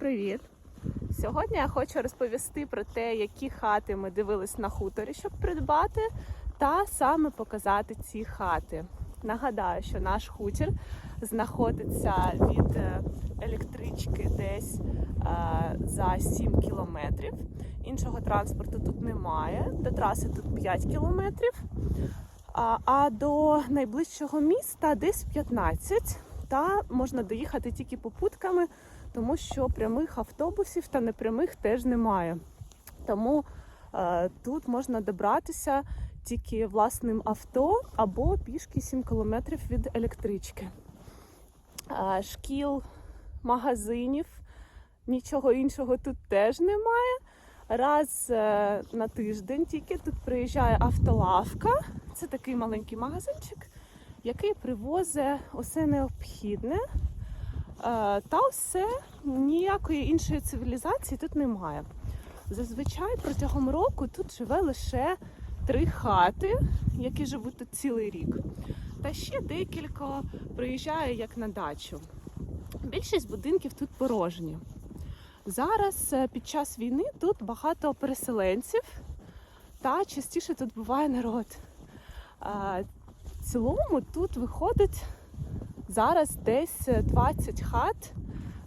привіт! Сьогодні я хочу розповісти про те, які хати ми дивились на хуторі, щоб придбати, та саме показати ці хати. Нагадаю, що наш хутір знаходиться від е, електрички десь е, за 7 кілометрів. Іншого транспорту тут немає. До траси тут 5 кілометрів. А, до найближчого міста десь 15. Та можна доїхати тільки попутками, тому що прямих автобусів та непрямих теж немає. Тому е, тут можна добратися тільки власним авто або пішки 7 кілометрів від електрички. Е, шкіл, магазинів, нічого іншого тут теж немає. Раз е, на тиждень тільки тут приїжджає автолавка. Це такий маленький магазинчик, який привозить усе необхідне. Е, Та все ніякої іншої цивілізації тут немає. Зазвичай протягом року тут живе лише три хати, які живуть тут цілий рік. Та ще декілька приїжджає як на дачу. Більшість будинків тут порожні. Зараз е, під час війни тут багато переселенців, та частіше тут буває народ. В цілому тут виходить зараз десь 20 хат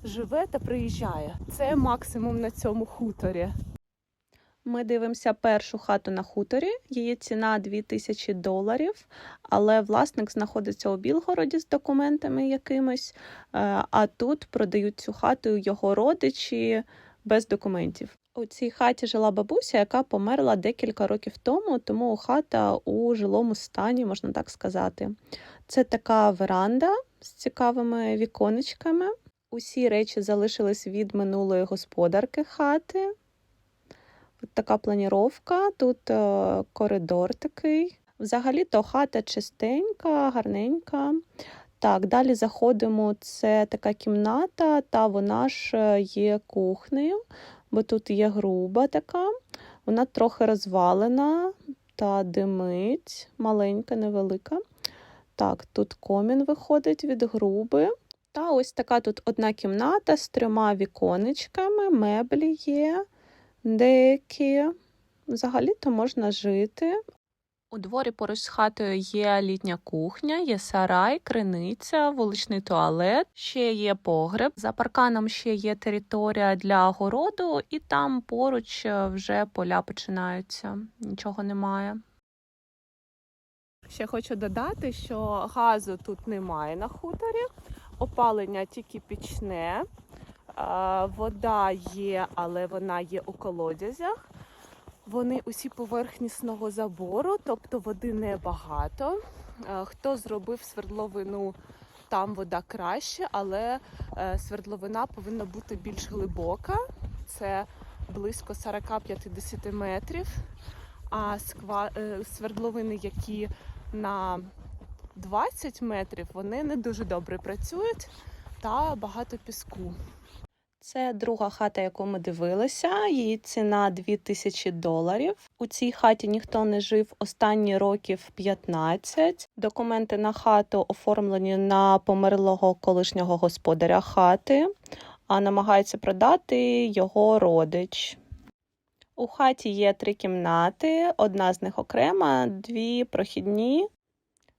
живе та приїжджає. Це максимум на цьому хуторі. Ми дивимося першу хату на хуторі. Її ціна 2000 доларів, але власник знаходиться у Білгороді з документами якимись. е, А тут продають цю хату його родичі без документів. У цій хаті жила бабуся, яка померла декілька років тому, тому хата у жилому стані, можна так сказати. Це така веранда з цікавими віконечками. Усі речі залишились від минулої господарки хати. От така планіровка, тут е, коридор такий. Взагалі-то хата чистенька, гарненька. Так, далі заходимо. Це така кімната, та вона ж е, є кухнею, бо тут є груба така. Вона трохи розвалена та димить, маленька, невелика. Так, тут комін виходить від груби. Та ось така тут одна кімната з трьома віконечками, меблі є деякі. Взагалі-то можна жити. У дворі поруч з хатою є літня кухня, є сарай, криниця, вуличний туалет, ще є погреб. За парканом ще є територія для городу, і там поруч е, вже поля починаються. Нічого немає. Ще хочу додати, що газу тут немає на хуторі, опалення тільки пічне, вода є, але вона є у колодязях. Вони усі поверхнісного забору, тобто води небагато. Е, Хто зробив свердловину, там вода краще, але е, свердловина повинна бути більш глибока. Це близько 40-50 метрів. А е, свердловини, які на 20 метрів, вони не дуже добре працюють та багато піску. Це друга хата, яку ми дивилися. Її ціна 2000 доларів. У цій хаті ніхто не жив останні років 15. Документи на хату оформлені на померлого колишнього господаря хати, а намагається продати його родич. У хаті є три кімнати, одна з них окрема, дві прохідні.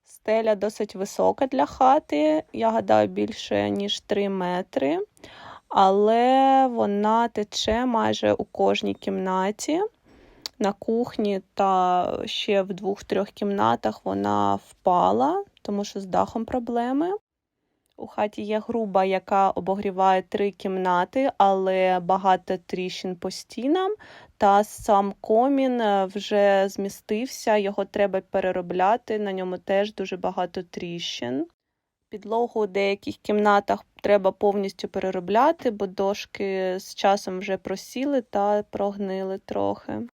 Стеля досить висока для хати. Я гадаю, більше ніж 3 метри але вона тече майже у кожній кімнаті. На кухні та ще в двох-трьох кімнатах вона впала, тому що з дахом проблеми. У хаті є груба, яка обогріває три кімнати, але багато тріщин по стінам. Та сам комін е, вже змістився, його треба переробляти. На ньому теж дуже багато тріщин. Підлогу у деяких кімнатах треба повністю переробляти, бо дошки з часом вже просіли та прогнили трохи.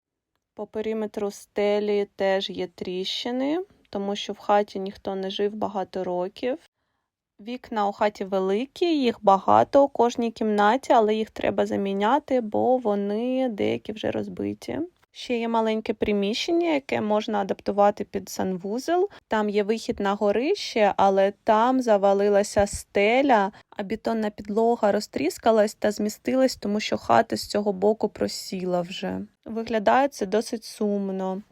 По периметру стелі теж є тріщини, тому що в хаті ніхто не жив багато років. Вікна у хаті великі, їх багато у кожній кімнаті, але їх треба заміняти, бо вони деякі вже розбиті. Ще є маленьке приміщення, яке можна адаптувати під санвузел. Там є вихід на горище, але там завалилася стеля, а бетонна підлога розтріскалась та змістилась, тому що хата з цього боку просіла вже. Виглядає це досить сумно.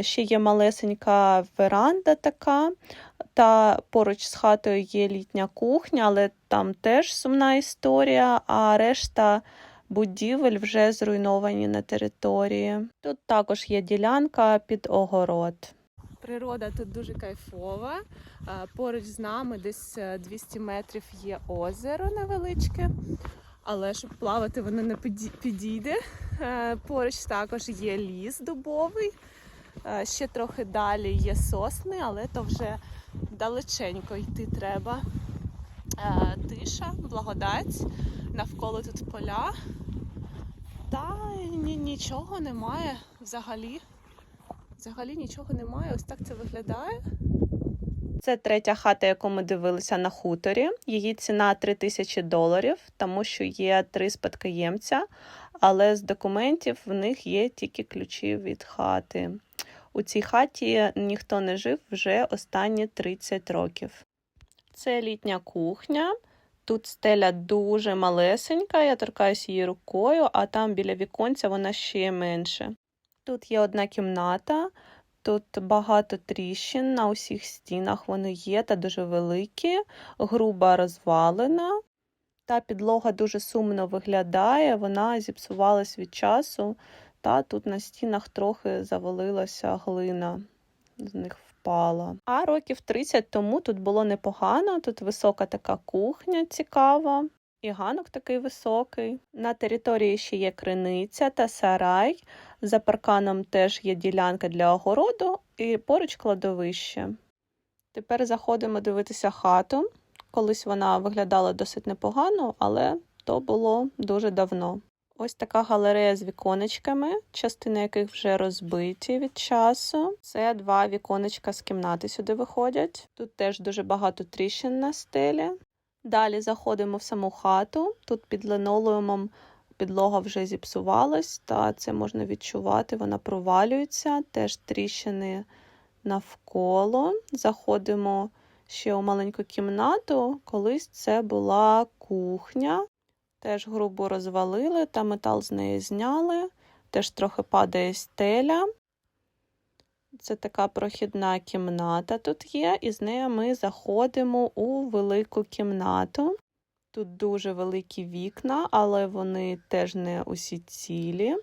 Ще є малесенька веранда така, та поруч з хатою є літня кухня, але там теж сумна історія, а решта будівель вже зруйновані на території. Тут також є ділянка під огород. Природа тут дуже кайфова. Е, Поруч з нами десь е, 200 метрів є озеро невеличке, але щоб плавати воно не підійде. Е, Поруч також є ліс дубовий. Е, Ще трохи далі є сосни, але то вже далеченько йти треба. Е, Тиша, благодать, навколо тут поля. Та ні, нічого немає взагалі. Взагалі нічого немає. Ось так це виглядає. Це третя хата, яку ми дивилися на хуторі. Її ціна 3 тисячі доларів, тому що є три спадкоємця, але з документів в них є тільки ключі від хати. У цій хаті ніхто не жив вже останні 30 років. Це літня кухня. Тут стеля дуже малесенька, я торкаюсь її рукою, а там біля віконця вона ще менше. Тут є одна кімната, Тут багато тріщин на усіх стінах вони є та дуже великі, груба розвалена. Та підлога дуже сумно виглядає, вона зіпсувалась від часу, та тут на стінах трохи завалилася глина, з них впала. А років 30 тому тут було непогано, тут висока така кухня цікава. І ганок такий високий. На території ще є криниця та сарай. За парканом теж є ділянка для огороду і поруч кладовище. Тепер заходимо дивитися хату. Колись вона виглядала досить непогано, але то було дуже давно. Ось така галерея з віконечками, частини яких вже розбиті від часу. Це два віконечка з кімнати сюди виходять. Тут теж дуже багато тріщин на стелі. Далі заходимо в саму хату. Тут під линолеумом підлога вже зіпсувалась, та це можна відчувати, вона провалюється, теж тріщини навколо. Заходимо ще у маленьку кімнату. Колись це була кухня. Теж грубо розвалили, та метал з неї зняли. Теж трохи падає стеля. Це така прохідна кімната тут є, і з нею ми заходимо у велику кімнату. Тут дуже великі вікна, але вони теж не усі цілі.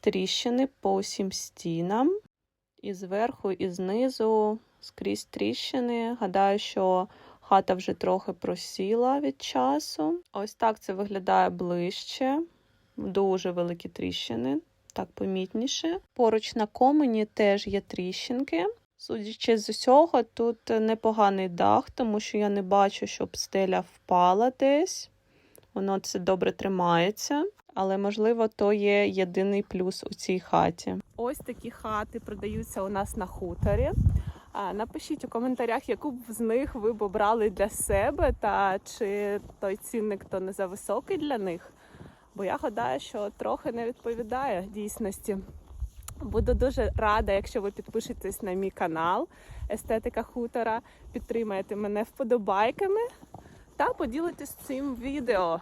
Тріщини по усім стінам. І зверху, і знизу скрізь тріщини. Гадаю, що хата вже трохи просіла від часу. Ось так це виглядає ближче. Дуже великі тріщини, так помітніше. Поруч на комені теж є тріщинки. Судячи з усього, тут непоганий дах, тому що я не бачу, щоб стеля впала десь. Воно це добре тримається, але можливо, то є єдиний плюс у цій хаті. Ось такі хати продаються у нас на хуторі. Напишіть у коментарях, яку б з них ви б обрали для себе, та чи той цінник то не за високий для них. Бо я гадаю, що трохи не відповідає дійсності. Буду дуже рада, якщо ви підпишетесь на мій канал Естетика Хутора, підтримаєте мене вподобайками та поділитесь цим відео.